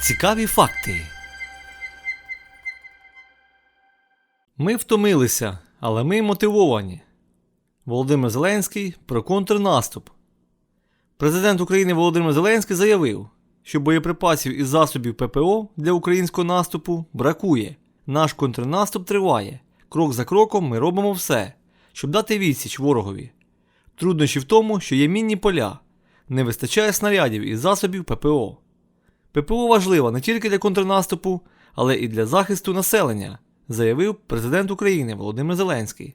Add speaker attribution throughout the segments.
Speaker 1: Цікаві факти. Ми втомилися, але ми мотивовані. Володимир Зеленський про контрнаступ. Президент України Володимир Зеленський заявив, що боєприпасів і засобів ППО для українського наступу бракує. Наш контрнаступ триває. Крок за кроком ми робимо все, щоб дати відсіч ворогові. Труднощі в тому, що є мінні поля, не вистачає снарядів і засобів ППО. ППО важлива не тільки для контрнаступу, але і для захисту населення, заявив президент України Володимир Зеленський.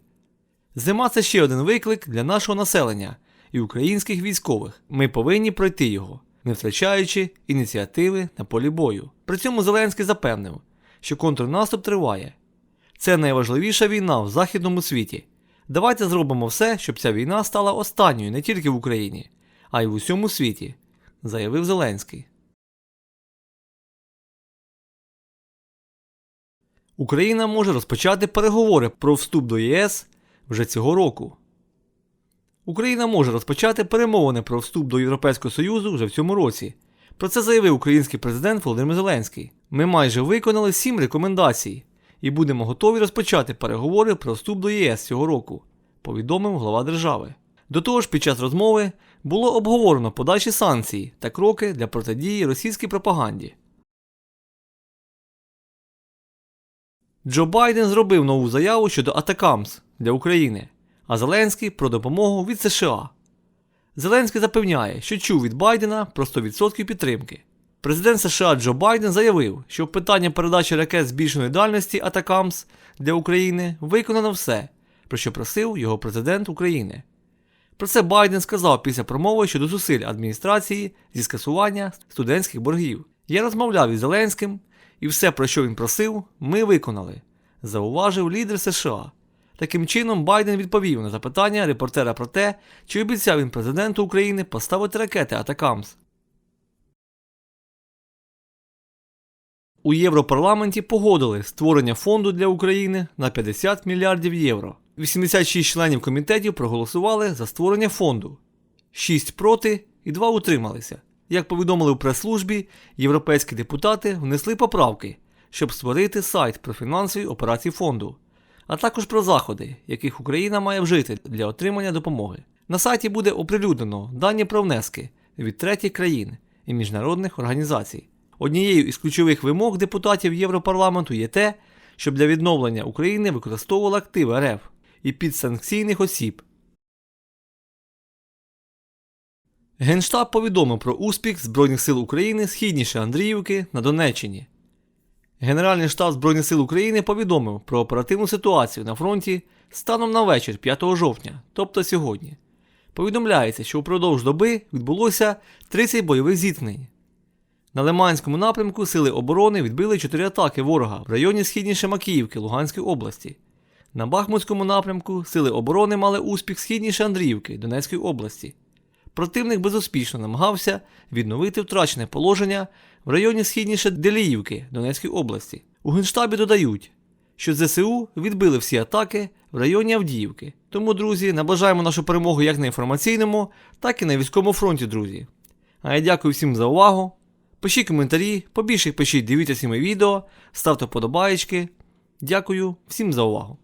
Speaker 1: Зима це ще один виклик для нашого населення і українських військових. Ми повинні пройти його, не втрачаючи ініціативи на полі бою. При цьому Зеленський запевнив, що контрнаступ триває. Це найважливіша війна в західному світі. Давайте зробимо все, щоб ця війна стала останньою не тільки в Україні, а й в усьому світі, заявив Зеленський. Україна може розпочати переговори про вступ до ЄС вже цього року. Україна може розпочати перемовини про вступ до Європейського Союзу вже в цьому році. Про це заявив український президент Володимир Зеленський. Ми майже виконали сім рекомендацій і будемо готові розпочати переговори про вступ до ЄС цього року, повідомив глава держави. До того ж, під час розмови було обговорено подальші санкції та кроки для протидії російській пропаганді. Джо Байден зробив нову заяву щодо Атакамс для України, а Зеленський про допомогу від США. Зеленський запевняє, що чув від Байдена про 100% підтримки. Президент США Джо Байден заявив, що в питанні передачі ракет збільшеної дальності Атакамс для України виконано все, про що просив його президент України. Про це Байден сказав після промови щодо зусиль адміністрації зі скасування студентських боргів. Я розмовляв із Зеленським, і все, про що він просив, ми виконали, зауважив лідер США. Таким чином, Байден відповів на запитання репортера про те, чи обіцяв він президенту України поставити ракети Атакамс. У Європарламенті погодили створення фонду для України на 50 мільярдів євро. 86 членів комітетів проголосували за створення фонду, 6 проти і 2 утрималися. Як повідомили у прес-службі, європейські депутати внесли поправки, щоб створити сайт про фінансові операції фонду, а також про заходи, яких Україна має вжити для отримання допомоги. На сайті буде оприлюднено дані про внески від третіх країн і міжнародних організацій. Однією із ключових вимог депутатів Європарламенту є те, щоб для відновлення України використовували активи РФ і підсанкційних осіб. Генштаб повідомив про успіх Збройних сил України східніше Андріївки на Донеччині. Генеральний штаб Збройних сил України повідомив про оперативну ситуацію на фронті станом на вечір 5 жовтня, тобто сьогодні. Повідомляється, що впродовж доби відбулося 30 бойових зіткнень. На Лиманському напрямку сили оборони відбили 4 атаки ворога в районі східніше Макіївки Луганської області. На Бахмутському напрямку сили оборони мали успіх східніше Андріївки Донецької області. Противник безуспішно намагався відновити втрачене положення в районі східніше Деліївки Донецької області. У Генштабі додають, що ЗСУ відбили всі атаки в районі Авдіївки. Тому, друзі, наближаємо нашу перемогу як на інформаційному, так і на військовому фронті, друзі. А я дякую всім за увагу. Пишіть коментарі, побільше пишіть, дивіться всі мої відео, ставте вподобаєчки. Дякую всім за увагу.